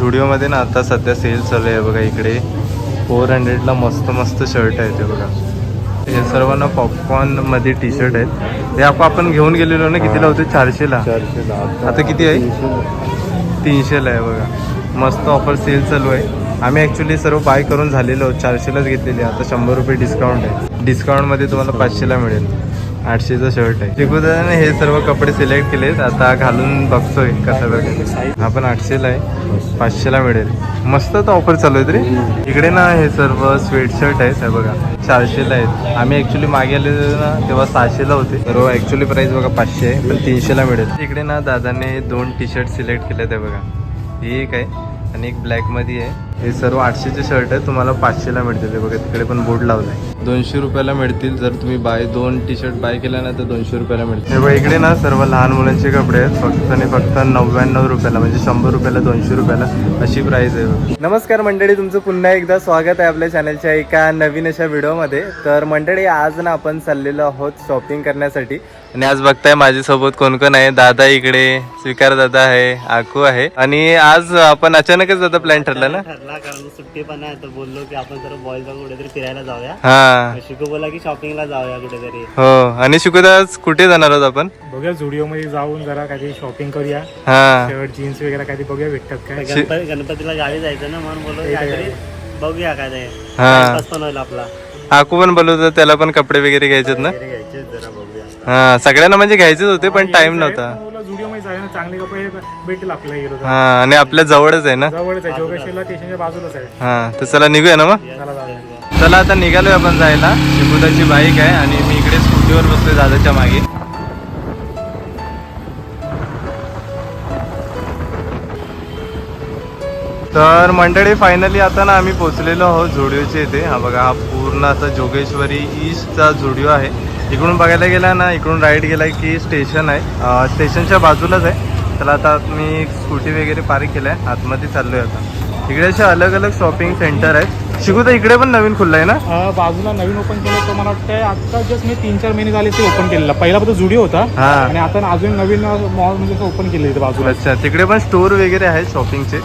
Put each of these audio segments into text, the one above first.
झुडिओमध्ये ना आता सध्या सेल चालू आहे बघा इकडे. फोर हंड्रेडला मस्त मस्त शर्ट आहे ते बघा. हे सर्व ना पॉपकॉर्नमध्ये टी शर्ट आहेत. हे आप- आपण घेऊन गेलेलो ना कितीला होते? चारशेला. चारशे आता किती आहे? तीनशेला. आहे बघा. मस्त ऑफर सेल चालू आहे. आम्ही ॲक्च्युली सर्व बाय करून झालेलो. चारशेलाच घेतलेली. आता शंभर रुपये डिस्काउंट आहे. डिस्काउंटमध्ये तुम्हाला पाचशेला मिळेल. आठशेचं शर्ट आहे. दादाने हे सर्व कपडे सिलेक्ट केलेत. आता घालून बघतोय कसा वगैरे हा पण आठशेला आहे. पाचशेला मिळेल. मस्त तर ऑफर चालू आहे तरी. इकडे ना हे सर्व स्वेट शर्ट आहेत. हे बघा. चारशेला आहेत. आम्ही ॲक्च्युली मागे आले ना तेव्हा सहाशेला होते. सर्व ॲक्च्युली प्राइस बघा पाचशे आहे. पण तीनशेला मिळेल. इकडे ना दादाने दोन टी शर्ट सिलेक्ट केले आहे बघा. ही एक आहे आणि एक ब्लॅकमध्ये आहे. हे सर्व आठशेचे शर्ट आहे तुम्हाला पाचशेला मिळतील. हे बघा तिकडे पण बोर्ड लावलाय. दोनशे रुपयाला मिळतील. जर तुम्ही बाय दोन टी शर्ट बाय केल्या ना तर दोनशे रुपयाला मिळतील. हे बघा इकडे ना सर्व लहान मुलांचे कपडे आहेत. फक्त आणि फक्त नव्याण्णव रुपयाला म्हणजे शंभर रुपयाला दोनशे रुपयाला अशी प्राइस आहे. नमस्कार मंडळी तुमचं पुन्हा एकदा स्वागत आहे आपल्या चॅनलच्या एका नवीन अशा व्हिडिओमध्ये तर मंडळी आज ना आपण चाललेलो आहोत शॉपिंग करण्यासाठी. आणि आज बघताय माझ्यासोबत कोण कोण आहे? दादा इकडे स्वीकार दादा आहे आकू आहे. आणि आज आपण अचानकच दादा प्लॅन ठरला ना? ठरला कारण सुट्टी पण आहे तर बोललो की आपण जर बॉईल कुठेतरी फिरायला जाऊया. हा. शिकू बोला की शॉपिंगला जाऊया कुठेतरी. हो आणि शिकुदास कुठे जाणार आहोत आपण? बघूया झुडिओ मध्ये जाऊन जरा काहीतरी शॉपिंग करूया. हा. शर्ट जीन्स वगैरे काहीतरी बघूया भेटतात काय? शि- गणपती गणपतीला गावी जायचं ना म्हणून बोललो. काहीतरी बघूया काय ते. हा. पण होईल आपला. आकू पण बोलवतो त्याला पण कपडे वगैरे घ्यायचेत ना? घ्यायचे जरा हा सगळ्यांना म्हणजे घ्यायचेच होते पण टाइम नव्हता. मध्ये चांगले कपडे भेटेल आपल्याला. हा आणि आपल्या जवळच आहे ना? जवळच आहे जोगेश्वरला स्टेशनच्या बाजूलाच आहे. हा तर चला निघूया ना मग? चला जाऊया. चला आता निघालोय आपण जायला. शिकुदाची बाईक आहे आणि मी इकडे स्कूटीवर बसतोय दादाच्या मागे. तर मंडळी फायनली आता ना आम्ही पोहोचलेलो आहोत झुडिओच्या इथे. हा बघा हा पूर्ण असा जोगेश्वरी ईस्टचा झुडिओ आहे. इकडून बघायला गेला ना इकडून राईट गेला की स्टेशन आहे. स्टेशनच्या बाजूलाच आहे. त्याला आता मी स्कूटी वगैरे पार्क केलाय. आतमध्ये चाललोय आता. इकडे असे अलग अलग शॉपिंग सेंटर आहेत. शिकू तर इकडे पण नवीन खुललं आहे ना बाजूला नवीन ओपन केलं तर मला वाटतं आता जस्ट मी तीन चार महिने झाले ते ओपन केलेलं. पहिला फक्त जुडिओ होता. आणि आता अजून नवीन मॉल म्हणजे ओपन केले इथे बाजूला. अच्छा. तिकडे पण स्टोर वगैरे आहेत शॉपिंगचे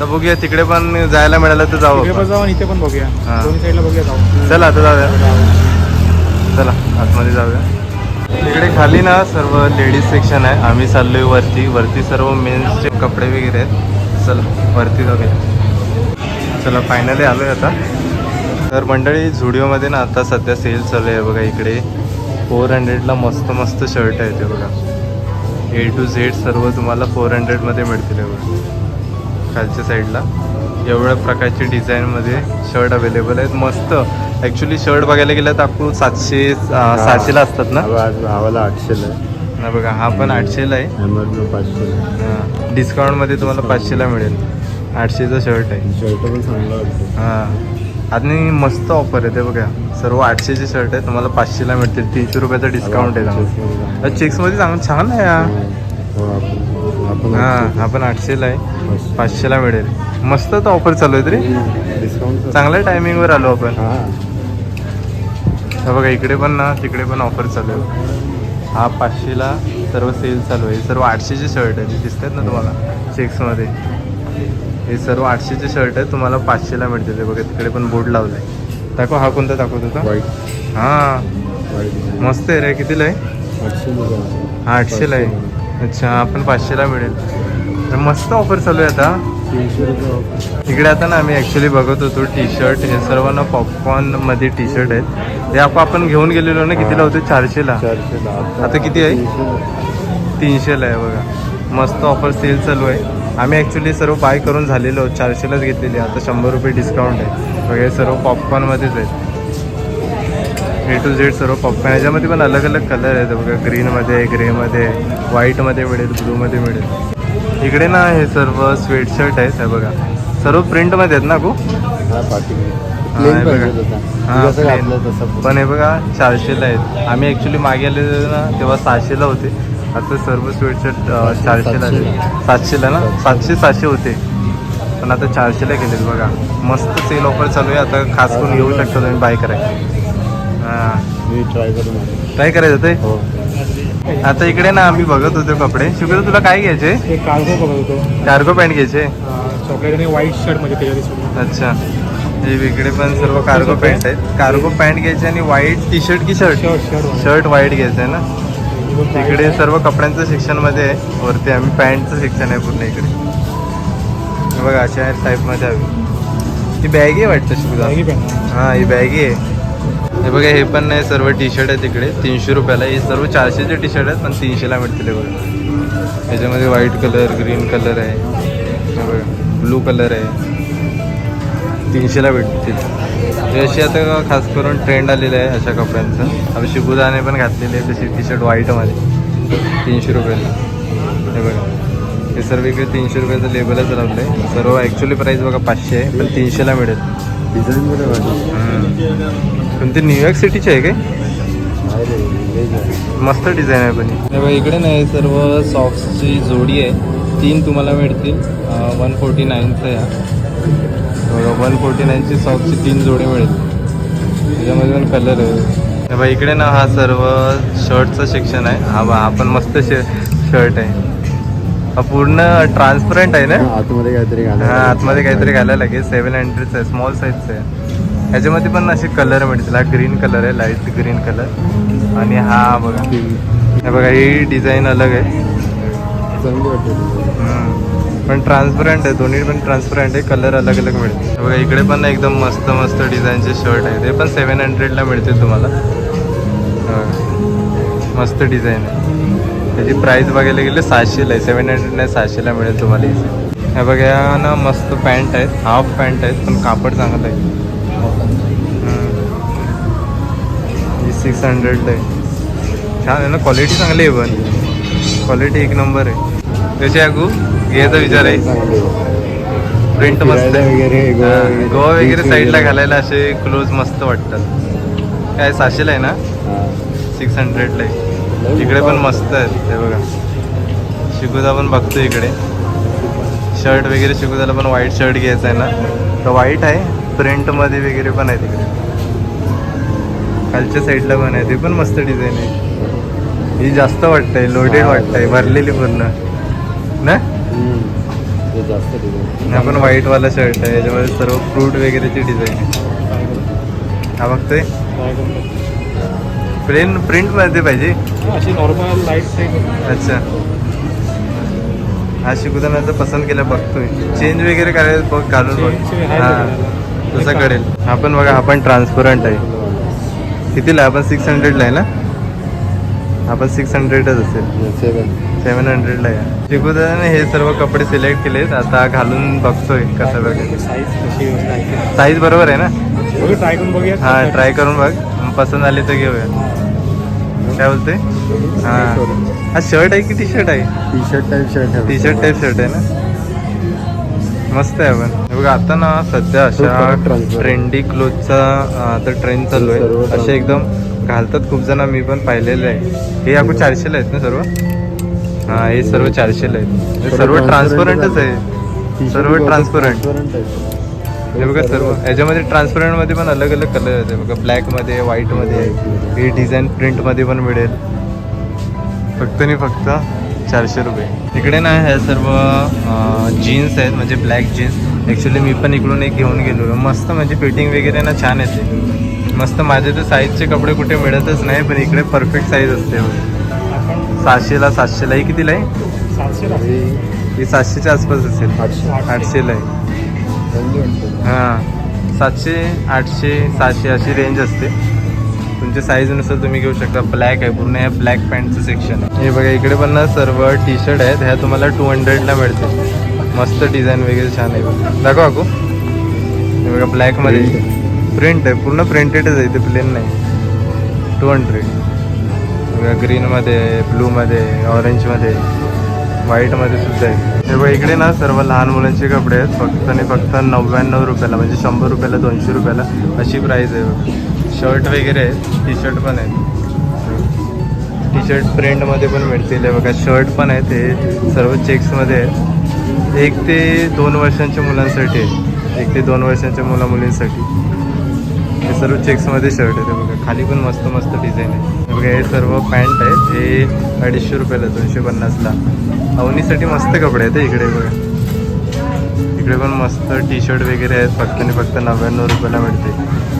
तर बघूया तिकडे पण जायला मिळालं तर जाऊ पण. जाऊ इथे पण बघूया. दोन्ही साईडला बघूया जाऊ. चला आता जाऊया. चला आतमध्ये जाऊया. इकडे खाली ना सर्व लेडीज सेक्शन आहे. आम्ही चाललोय वरती. वरती सर्व मेन्सचे कपडे वगैरे आहेत. चला वरती जाऊया. चला फायनली आलोय आता. तर मंडळी झुडिओमध्ये ना आता सध्या सेल चालू आहे बघा इकडे. फोर हंड्रेडला मस्त मस्त शर्ट आहे ते बघा. ए टू झेड सर्व तुम्हाला फोर हंड्रेडमध्ये मिळतील बघा. खालच्या साईडला एवढ्या प्रकारचे डिझाईनमध्ये शर्ट अवेलेबल आहेत. मस्त. ॲक्च्युली शर्ट बघायला गेलं तर आपण सातशे अं, सहाशेला असतात ना? आम्हाला आठशेला ना बघा हा पण आठशेला आहे. हां डिस्काउंटमध्ये तुम्हाला पाचशेला मिळेल. आठशेचा शर्ट आहे. शर्ट पण चांगला हां. आणि मस्त ऑफर आहे ते बघा. सर्व आठशेचे शर्ट आहे. तुम्हाला पाचशेला मिळतील. तीनशे रुपयाचा डिस्काउंट आहे. चेक्समध्ये चांगलं. छान आहे हा. हो, आपण आपण हां हा पण आठशेला आहे. पाचशेला मिळेल. मस्त तर ऑफर चालू आहे तरी. डिस्काउंट चांगल्या टायमिंगवर आलो आपण. हा बघा इकडे पण ना तिकडे पण ऑफर चालू आहे हा पाचशेला सर्व सेल चालू आहे. हे सर्व आठशेचे शर्ट आहे दिसतात ना तुम्हाला? चेक्समध्ये हे सर्व आठशेचे शर्ट आहे तुम्हाला पाचशेला मिळतील. हे बघा तिकडे पण बोर्ड लावला आहे दाखव हा कोणता दाखवत होता? हां. मस्त आहे रे. कितीला आहे? आठशेला हा आठशेला आहे. अच्छा हा पण पाचशेला मिळेल. तर मस्त ऑफर चालू आहे आता. इकडे आता ना आम्ही ॲक्च्युली बघत होतो टी शर्ट हे सर्व ना पॉपकॉर्नमध्ये टी शर्ट आहेत. हे आप- आपण घेऊन गेलेलो ना कितीला होते? चारशेला. चारशेला. आता किती आहे? तीनशेला. आहे बघा. मस्त ऑफर सेल चालू आहे. आम्ही ॲक्च्युली सर्व बाय करून झालेलो. चारशेलाच घेतलेली आहे. आता शंभर रुपये डिस्काउंट आहे. वगैरे सर्व पॉपकॉर्नमध्येच आहेत. ए टू झेड सर्व पॉपकॉर्न याच्यामध्ये पण अलग अलग कलर आहेत. बघा ग्रीनमध्ये ग्रेमध्ये व्हाईटमध्ये मिळेल ब्लूमध्ये मिळेल. इकडे ना हे सर्व स्वेटशर्ट आहेत हे बघा. सर्व प्रिंटमध्ये आहेत ना तसं पण हे बघा चारशेला आहेत. आम्ही ॲक्च्युली मागे आलेलो ना तेव्हा सहाशेला होते. आता सर्व स्वेटशर्ट चारशेला आले सातशेला. ना? सातशे. सहाशे होते. पण आता चारशेला गेलेत बघा. मस्त सेल ऑफर चालू आहे. आता खास करून येऊ शकता तुम्ही बाय करायला. हां. ट्राय आलो. करायचं ते? हो. आता इकडे ना आम्ही बघत होतो कपडे. शुक्र तुला काय घ्यायचे? कार्गो बघत होतो. कार्गो पॅन्ट घ्यायचे. चॉकलेट आणि व्हाईट शर्टमध्ये अच्छा. हे वेगळे पण सर्व कार्गो पॅन्ट आहेत. कार्गो पॅन्ट घ्यायचे आणि व्हाईट टी शर्ट की शर्ट शर्ट व्हाईट घ्यायचं आहे ना? इकडे सर्व कपड्यांचं सेक्शनमध्ये आहे. वरती आम्ही पॅन्टचं सेक्शन आहे पूर्ण इकडे. बघा अशा टाईपमध्ये हवी ही बॅगी आहे वाटतं शिकूदा हां ही बॅगी आहे. बघा हे पण नाही सर्व टी शर्ट आहे तिकडे तीनशे रुपयाला. हे सर्व चारशेचे टी शर्ट आहेत पण तीनशेला मिळतील बघा. त्याच्यामध्ये व्हाईट कलर ग्रीन कलर आहे. बघा ब्लू कलर आहे. तीनशेला भेटतील. अशी आता खास करून ट्रेंड आलेलं आहे अशा कपड्यांचं. आम्ही शिबुदाने पण घातलेले आहे तशी टी शर्ट व्हाईटमध्ये तीनशे रुपयाला. हे बघा. हे सर्व इकडे तीनशे रुपयाचं लेबलच लावलं आहे सर्व ॲक्च्युली प्राईस बघा पाचशे आहे पण तीनशेला मिळेल. डिझाईन. पण ते न्यूयॉर्क सिटीचे आहे काय? मस्त डिझाईन आहे पण. हे इकडे नाही सर्व सॉक्सची जोडी आहे. तीन तुम्हाला मिळतील. वन फोर्टी नाईनचं या. बघा वन फोर्टी नाईनची सॉक्सची तीन जोडी मिळेल. त्याच्यामध्ये पण कलर आहे. बघा इकडे ना हा सर्व शर्टचं सेक्शन आहे. हा बा हा पण मस्त शे शर्ट आहे. हा पूर्ण ट्रान्सपरंट आहे ना? आतमध्ये काहीतरी हा आतमध्ये काहीतरी घालायला लागेल. सेवन हंड्रेडचं आहे स्मॉल साईजचं आहे. ह्याच्यामध्ये पण असे कलर मिळतील हा ग्रीन कलर आहे लाइट ग्रीन कलर आणि हा बघा. हे बघा ही डिझाईन अलग आहे. पण ट्रान्सपरंट आहे दोन्ही पण ट्रान्सपरंट आहे कलर अलग अलग मिळते. बघा इकडे पण एकदम मस्त मस्त डिझाईनचे शर्ट आहे. ते पण सेवन हंड्रेडला मिळतील तुम्हाला. मस्त डिझाईन आहे. त्याची प्राईस बघायला गेले सहाशेला आहे. सेवन हंड्रेड नाही सहाशेला मिळेल तुम्हाला. हे बघा ना मस्त पॅन्ट आहेत हाफ पॅन्ट आहेत पण कापड चांगलं आहे हम्म. ही सिक्स हंड्रेडला आहे. छान आहे ना? क्वालिटी चांगली आहे पण. क्वालिटी एक नंबर आहे. कशी अगू घ्यायचा विचार आहे. प्रिंट मस्त आहे. गोवा वगैरे, साईडला. घालायला असे क्लोज मस्त वाटतात. काय सहाशेला आहे ना? सिक्स हंड्रेडला आहे. इकडे पण मस्त आहेत ते बघा. शिकुदा पण बघतो इकडे. शर्ट वगैरे शिकुदाला पण व्हाईट शर्ट घ्यायचा आहे ना. तर व्हाईट आहे. प्रिंटमध्ये वगैरे पण आहे तिकडे. खालच्या साईडला पण आहे ते पण मस्त डिझाईन आहे. ही जास्त वाटतंय लोडेड वाटतंय भरलेली पूर्ण. ना? हा पण व्हाईटवाला शर्ट आहे याच्यामध्ये सर्व फ्रूट वगैरेची डिझाईन आहे. हा बघतोय? प्लेन प्रिंटमध्ये पाहिजे? अशी नॉर्मल लाइट अच्छा. हा शिकवताना पसंत केलं बघतोय. चेंज वगैरे करायला बघ घालून बघ. हा. तसं करेल. हा पण बघा हा पण ट्रान्सपरंट आहे. कितीला आहे? आपण सिक्स हंड्रेडला आहे ना? आपण सिक्स हंड्रेडच असेल. सेवन सेवन हंड्रेडला आहे. शिकवताना हे सर्व कपडे सिलेक्ट केलेत. आता घालून बघतोय कसं बघेल साईज आहे बरोबर आहे ना? बघू ट्राय करून बघूया. हा ट्राय करून बघ. पसंत आली तर घेऊया. काय बोलते हा. हा शर्ट आहे की टी शर्ट आहे? T shirt type shirt T shirt type shirt आहे ना? मस्त आहे पण. बघा आता ना सध्या अशा. ट्रेंडी क्लोथचा आता ट्रेंड चालू आहे. असे एकदम घालतात खूप जण मी पण पाहिलेले आहे. हे आपण चारशेला आहेत ना सर्व? हा हे सर्व चारशेला आहेत. सर्व ट्रान्सपरंटच आहे. सर्व ट्रान्सपरंट हे बघा सर्व. याच्यामध्ये ट्रान्सपरंटमध्ये पण अलग अलग कलर आहेत बघा ब्लॅकमध्ये व्हाईटमध्ये हे डिझाईन प्रिंटमध्ये पण मिळेल. फक्त आणि फक्त चारशे रुपये. इकडे ना ह्या सर्व जीन्स आहेत म्हणजे ब्लॅक जीन्स ॲक्च्युली मी पण इकडून एक घेऊन गेलो मस्त म्हणजे फिटिंग वगैरे ना छान येते. मस्त माझे तर साईजचे कपडे कुठे मिळतच नाही पण इकडे परफेक्ट साईज असते सहाशेला सातशेला ही कितीला आहे? ही सातशेच्या आसपास असेल. आठशे आठशेला आहे. हां. सातशे आठशे सहाशे अशी रेंज असते. तुमच्या साईजनुसार तुम्ही घेऊ शकता. ब्लॅक आहे पूर्ण हे ब्लॅक पॅन्टचं सेक्शन हे बघा इकडे पण ना सर्व टी शर्ट आहेत. ह्या तुम्हाला टू हंड्रेडला मिळते मस्त डिझाईन वगैरे छान आहे. बघा. दाखव अकू हे बघा ब्लॅकमध्ये प्रिंट आहे. पूर्ण प्रिंटेडच आहे. ते प्लेन नाही. टू हंड्रेड बघा ग्रीनमध्ये ब्लूमध्ये ऑरेंजमध्ये व्हाईटमध्ये सुद्धा आहे. हे बघा इकडे ना सर्व लहान मुलांचे कपडे आहेत. फक्त आणि फक्त नव्याण्णव रुपयाला म्हणजे शंभर रुपयाला दोनशे रुपयाला अशी प्राईस आहे. बघा शर्ट वगैरे आहेत टी शर्ट पण आहेत. टी शर्ट प्रिंटमध्ये पण मिळतील. बघा शर्ट पण आहेत हे सर्व चेक्समध्ये आहेत. एक ते दोन वर्षांच्या मुलांसाठी आहे एक ते दोन वर्षांच्या मुला मुलींसाठी. हे सर्व चेक्समध्ये शर्ट आहे बघा खाली पण मस्त मस्त डिझाईन आहे बघा हे सर्व पॅन्ट आहेत. हे अडीचशे रुपयाला दोनशे पन्नासला. अवनीसाठी मस्त कपडे आहेत इकडे बघा. इकडे पण मस्त टी शर्ट वगैरे आहेत. फक्त आणि फक्त नव्याण्णव रुपयाला मिळते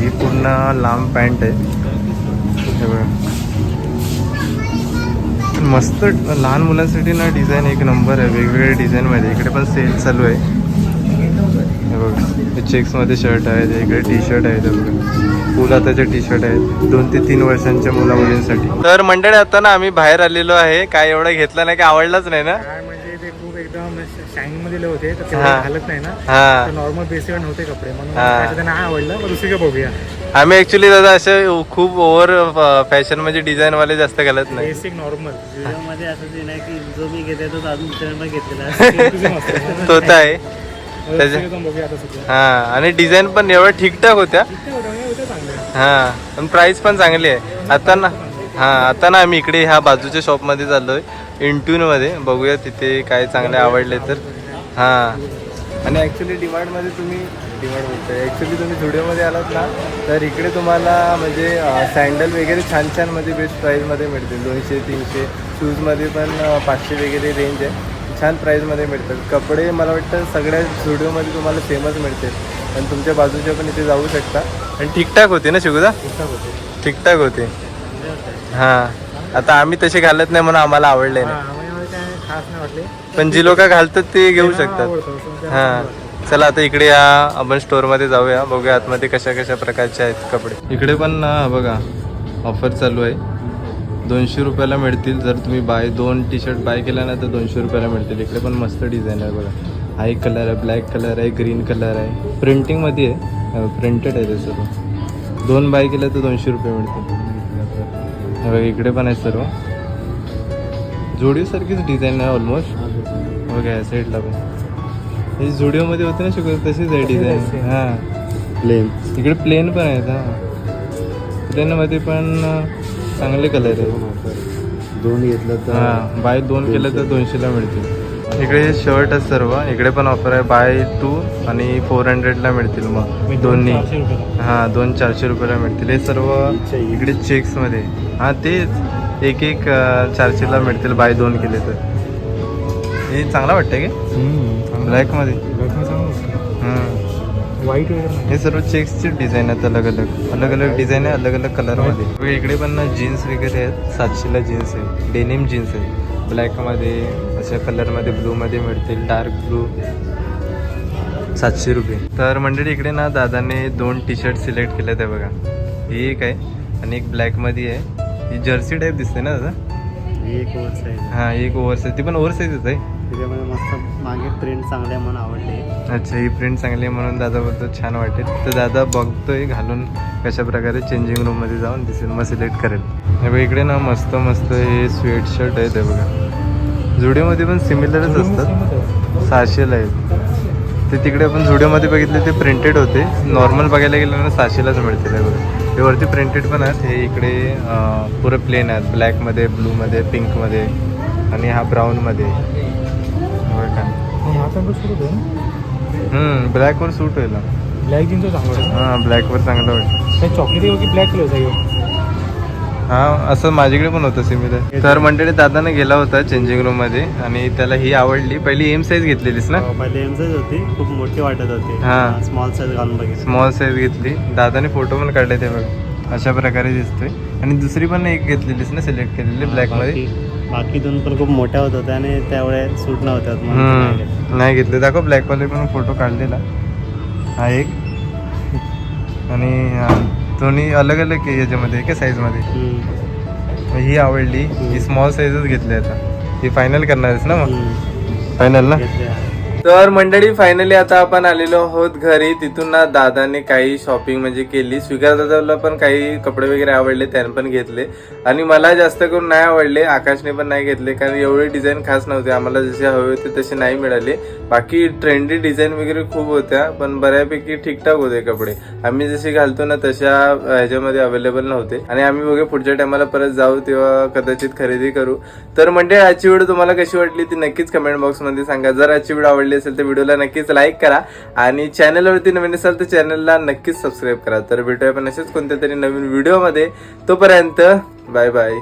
ही पूर्ण लांब पॅन्ट आहे. मस्त लहान मुलांसाठी ना डिझाईन एक नंबर आहे वेगवेगळ्या डिझाईनमध्ये इकडे पण सेल चालू आहे. हे बघा. चेक्समध्ये शर्ट आहेत इकडे टी शर्ट आहेत बघा. फुल हाताचे टी शर्ट आहेत. दोन ते तीन वर्षांच्या मुला मुलींसाठी तर मंडळी आता ना आम्ही बाहेर आलेलो आहे. काय एवढं घेतलं नाही काय आवडलाच नाही ना काय म्हणजे ते खूप एकदम शायनिंगमध्ये होते तर हा. तेवढं घालत नाही ना. हा. नॉर्मल बेसिक नव्हते कपडे म्हणून नाही आवडलं मग दुसरीकडे बघूया. आम्ही ऍक्च्युली दादा असे खूप ओव्हर फॅशन म्हणजे डिझाईन वाले जास्त घालत नाही. बेसिक नॉर्मल व्हिडिओमध्ये असं सीन आहे की जो मी घेते तो अजून दुसऱ्यांना घेतलेला आहे. तो तर आहे. हा आणि डिझाईन पण एवढं ठीकठाक होत्या. होतं, होतं चांगलं हा पण प्राइस पण चांगली आहे. आता ना हा आता ना आम्ही इकडे ह्या बाजूच्या शॉपमध्ये चाललोय. इंट्यूनमध्ये बघूया तिथे काय चांगले आवडले तर. हा. आणि ॲक्च्युली डिमांडमध्ये तुम्ही डिमांड बोलतोय. ॲक्च्युली तुम्ही झुडिओमध्ये आलात ना तर इकडे तुम्हाला म्हणजे सँडल वगैरे छान छानमध्ये बेस्ट प्राईजमध्ये मिळतील. दोनशे तीनशे. शूजमध्ये पण पाचशे वगैरे रेंज आहे. छान प्राईजमध्ये मिळतात. कपडे मला वाटतं सगळ्या स्टुडिओमध्ये तुम्हाला सेमच मिळतील. पण तुमच्या बाजूच्या पण इथे जाऊ शकता. आणि ठीकठाक होते ना शिकुदा ठीकठाक होते. हां. आता आम्ही तसे घालत नाही म्हणून आम्हाला आवडले नाही. पण जी लोक घालतात ते घेऊ शकतात. म्हणजे हां. चला आता इकडे या आपण स्टोअरमध्ये जाऊया. बघूया आतमध्ये कशा कशा प्रकारचे आहेत कपडे. इकडे पण बघा ऑफर चालू आहे. दोनशे रुपयाला मिळतील. जर तुम्ही बाय दोन टी शर्ट बाय केला ना तर दोनशे रुपयाला मिळतील. इकडे पण मस्त डिझाईन आहे बघा. हा एक कलर आहे ब्लॅक कलर आहे ग्रीन कलर आहे. प्रिंटिंगमध्ये आहे. प्रिंटेड आहे ते सर्व दोन बाय केलं तर दोनशे रुपये मिळतील. बघा इकडे पण आहे सर्व. जोडीसारखीच डिझाईन आहे ऑलमोस्ट बघा या साईडला पण. ही झुडिओमध्ये होते ना शिकवत तशीच आहे डिझाईन हां. प्लेन इकडे प्लेन पण आहेत हां. प्लेनमध्ये पण चांगले कलर आहे दोन घेतलं तर हां बाय दोन केलं तर दोनशेला मिळतील. इकडे शर्ट आहेत सर्व. इकडे पण ऑफर आहे बाय टू आणि फोर हंड्रेडला मिळतील मग. दोन्ही. हां दोन चारशे रुपयाला मिळतील. हे सर्व इकडे चेक्समध्ये हां तेच. एक एक चारशेला मिळतील. बाय दोन केले तर. हे चांगला वाटतंय की? ब्लॅकमध्ये नाही. हे सर्व चेक्सचे डिझाईन आहेत अलग अलग अलग अलग डिझाईन आहे अलग अलग कलरमध्ये इकडे पण ना जीन्स वगैरे आहेत. सातशेला जीन्स आहे डेनिम जीन्स आहे ब्लॅकमध्ये अशा कलरमध्ये ब्लूमध्ये मिळतील. डार्क ब्लू सातशे रुपये. तर मंडळी इकडे ना दादाने दोन टी शर्ट सिलेक्ट केले ते बघा. ही एक आहे आणि एक ब्लॅकमध्ये आहे. ही जर्सी टाईप दिसते ना दादा? एक ओव्हर साईज हां एक ओव्हर साईज ती पण ओव्हर साईजच आहे त्याच्यामध्ये मस्त मागे प्रिंट चांगले म्हणून आवडले. अच्छा ही प्रिंट चांगली आहे म्हणून दादा बोलतो छान वाटेल. तर दादा बघतोय घालून कशा प्रकारे चेंजिंग रूममध्ये जाऊन दिसेल मग सिलेक्ट करेल. हे बघा इकडे ना मस्त मस्त हे स्वेट शर्ट आहे ते बघा. जुडिओमध्ये पण सिमिलरच असतात. सहाशेला आहेत. ते तिकडे आपण झुडिओमध्ये बघितले ते प्रिंटेड होते. नॉर्मल बघायला गेलं ना सहाशेलाच मिळतील हे बघा. हे वरती प्रिंटेड पण आहेत. हे इकडे पुरं प्लेन आहेत. ब्लॅकमध्ये ब्लूमध्ये पिंकमध्ये आणि हा ब्राऊनमध्ये ब्लॅकवर सूट होईल. ब्लॅक जीन्स चांगलं हा ब्लॅकवर चांगलं काही चॉकलेटी ब्लॅक कलर आहे हा असं माझ्याकडे पण होतं सिमिलर तर मंडळी दादाने गेला होता चेंजिंग रूममध्ये आणि त्याला ही आवडली. पहिली एम साईज घेतलेलीस ना? अं, पहिले एमचीच होती. खूप मोठी वाटत होती. हा. स्मॉल साईज घालून बघितलं. स्मॉल साईज घेतली. दादाने फोटो पण काढले ते बघ. अशा प्रकारे दिसतोय. आणि दुसरी पण एक घेतलेलीस ना सिलेक्ट केलेली ब्लॅकमध्ये? बाकी दोन पण खूप मोठ्या होत होत्या आणि त्यामुळे सूट नव्हत्या नाही घेतले. दाखव ब्लॅकमध्ये पण फोटो काढलेला. हा एक. आणि हा, दोन्ही अलग अलग आहे याच्यामध्ये एका साईजमध्ये. ही आवडली ही स्मॉल साईजच घेतली आता ही फायनल करणार आहेस ना मग. फायनल ना. तर मंडळी फायनली आता आपण आलेलो आहोत घरी. तिथून ना दादाने काही शॉपिंग म्हणजे केली. स्वीकार दादाला पण काही कपडे वगैरे आवडले त्याने पण घेतले. आणि मला जास्त करून नाही आवडले आकाशने पण नाही घेतले कारण एवढे डिझाईन खास नव्हते. आम्हाला जसे हवे होते तसे नाही मिळाले. बाकी ट्रेंडी डिझाईन वगैरे खूप होत्या पण बऱ्यापैकी ठीकठाक होते कपडे. आम्ही जसे घालतो ना तशा ह्याच्यामध्ये अवेलेबल नव्हते. आणि आम्ही बघू पुढच्या टायमाला परत जाऊ तेव्हा कदाचित खरेदी करू. तर म्हणजे आजची व्हिडिओ तुम्हाला कशी वाटली ती नक्कीच कमेंट बॉक्समध्ये सांगा. जर आजची व्हिडिओ आवडली असेल तर व्हिडिओला नक्कीच लाईक करा. आणि चॅनलवरती नवीन असाल तर चॅनलला नक्कीच सबस्क्राईब करा. तर भेटूया पण असेच कोणत्या तरी नवीन व्हिडिओमध्ये तोपर्यंत बाय बाय